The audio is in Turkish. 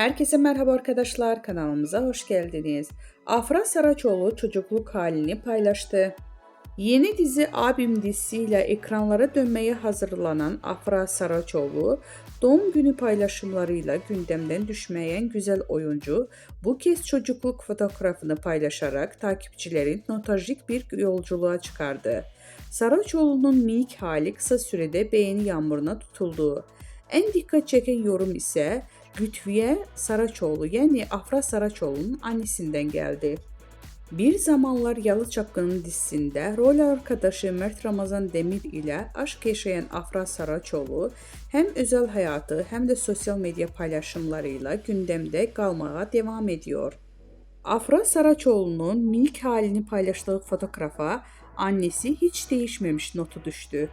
Herkese merhaba arkadaşlar, kanalımıza hoş geldiniz. Afra Saraçoğlu çocukluk halini paylaştı. Yeni dizi Abim dizisiyle ekranlara dönmeye hazırlanan Afra Saraçoğlu, doğum günü paylaşımlarıyla gündemden düşmeyen güzel oyuncu bu kez çocukluk fotoğrafını paylaşarak takipçilerin notajik bir yolculuğa çıkardı. Saraçoğlu'nun minik hali kısa sürede beğeni yağmuruna tutuldu. En dikkat çeken yorum ise Lütfiye Saraçoğlu yani Afra Saraçoğlu'nun annesinden geldi. Bir zamanlar Yalı Çapkın'ın dizisinde rol arkadaşı Mert Ramazan Demir ile aşk yaşayan Afra Saraçoğlu hem özel hayatı hem de sosyal medya paylaşımlarıyla gündemde kalmaya devam ediyor. Afra Saraçoğlu'nun minik halini paylaştığı fotoğrafa annesi hiç değişmemiş notu düştü.